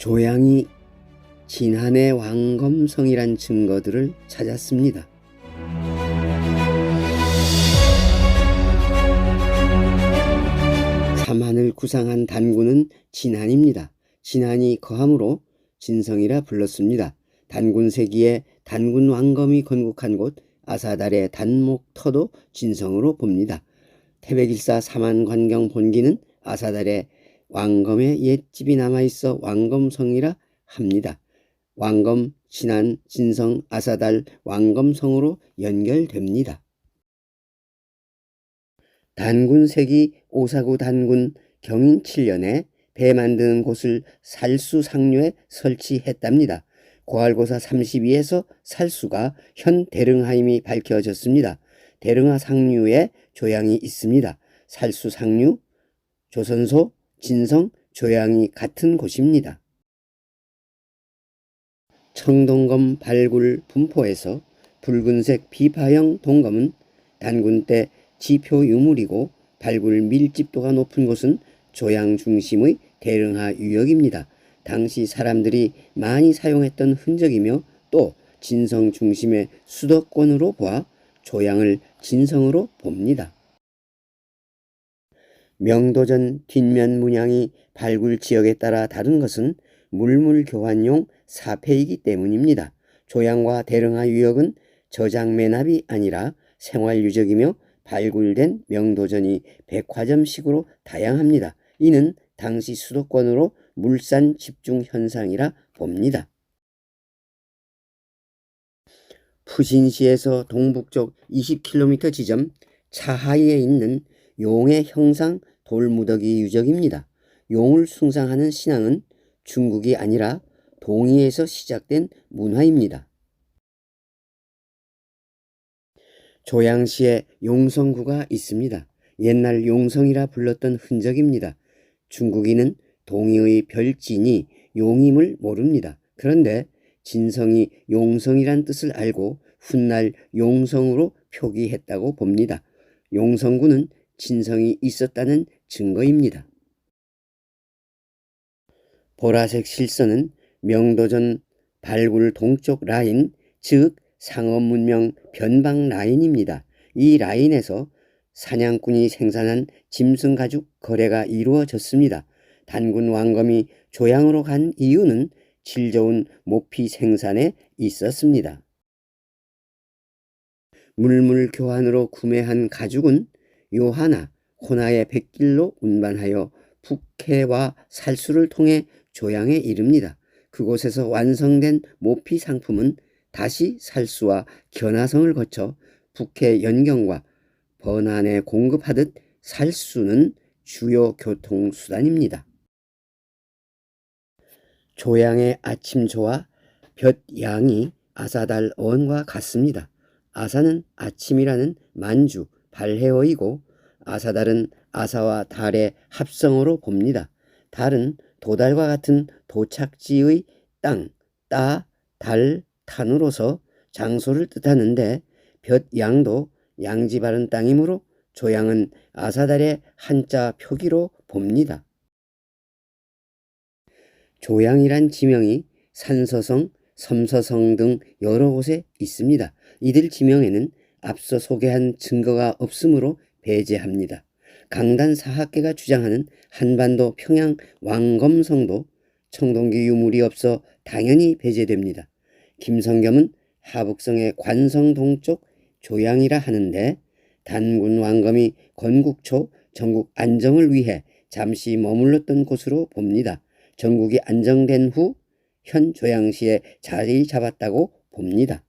조양이 진한의 왕검성이란 증거들을 찾았습니다. 삼한을 구상한 단군은 진한입니다. 진한이 거함으로 진성이라 불렀습니다. 단군 세기에 단군 왕검이 건국한 곳 아사달의 단목터도 진성으로 봅니다. 태백일사 삼한관경 본기는 아사달의 왕검의 옛집이 남아있어 왕검성이라 합니다. 왕검, 진안, 진성, 아사달, 왕검성으로 연결됩니다. 단군색이 오사구 단군 경인 7년에 배 만드는 곳을 살수상류에 설치했답니다. 고알고사 32에서 살수가 현 대릉하임이 밝혀졌습니다. 대릉하 상류에 조양이 있습니다. 살수 상류, 조선소, 진성, 조양이 같은 곳입니다. 청동검 발굴 분포에서 붉은색 비파형 동검은 단군 때 지표 유물이고 발굴 밀집도가 높은 곳은 조양 중심의 대릉하 유역입니다. 당시 사람들이 많이 사용했던 흔적이며 또 진성 중심의 수도권으로 보아 조양을 진성으로 봅니다. 명도전 뒷면 문양이 발굴 지역에 따라 다른 것은 물물 교환용 사패이기 때문입니다. 조양과 대릉하 유역은 저장 매납이 아니라 생활 유적이며 발굴된 명도전이 백화점식으로 다양합니다. 이는 당시 수도권으로 물산 집중 현상이라 봅니다. 푸신시에서 동북쪽 20km 지점 차하이에 있는 용의 형상 돌무더기 유적입니다. 용을 숭상하는 신앙은 중국이 아니라 동의에서 시작된 문화입니다. 조양시에 용성구가 있습니다. 옛날 용성이라 불렀던 흔적입니다. 중국인은 동의의 별진이 용임을 모릅니다. 그런데 진성이 용성이란 뜻을 알고 훗날 용성으로 표기했다고 봅니다. 용성구는 진성이 있었다는 증거입니다. 보라색 실선은 명도전 발굴 동쪽 라인, 즉 상업 문명 변방 라인입니다. 이 라인에서 사냥꾼이 생산한 짐승 가죽 거래가 이루어졌습니다. 단군 왕검이 조양으로 간 이유는 질 좋은 모피 생산에 있었습니다. 물물 교환으로 구매한 가죽은 요하나, 호나의 백길로 운반하여 북해와 살수를 통해 조양에 이릅니다. 그곳에서 완성된 모피 상품은 다시 살수와 견화성을 거쳐 북해 연경과 번안에 공급하듯 살수는 주요 교통수단입니다. 조양의 아침조와 볕양이 아사달 어원과 같습니다. 아사는 아침이라는 만주, 발해어이고 아사달은 아사와 달의 합성어로 봅니다. 달은 도달과 같은 도착지의 땅, 따, 달, 탄으로서 장소를 뜻하는데 볕양도 양지 바른 땅이므로 조양은 아사달의 한자 표기로 봅니다. 조양이란 지명이 산서성, 섬서성 등 여러 곳에 있습니다. 이들 지명에는 앞서 소개한 증거가 없으므로 배제합니다. 강단 사학계가 주장하는 한반도 평양 왕검성도 청동기 유물이 없어 당연히 배제됩니다. 김성겸은 하북성의 관성 동쪽 조양이라 하는데 단군 왕검이 건국 초 전국 안정을 위해 잠시 머물렀던 곳으로 봅니다. 전국이 안정된 후 현 조양시에 자리 잡았다고 봅니다.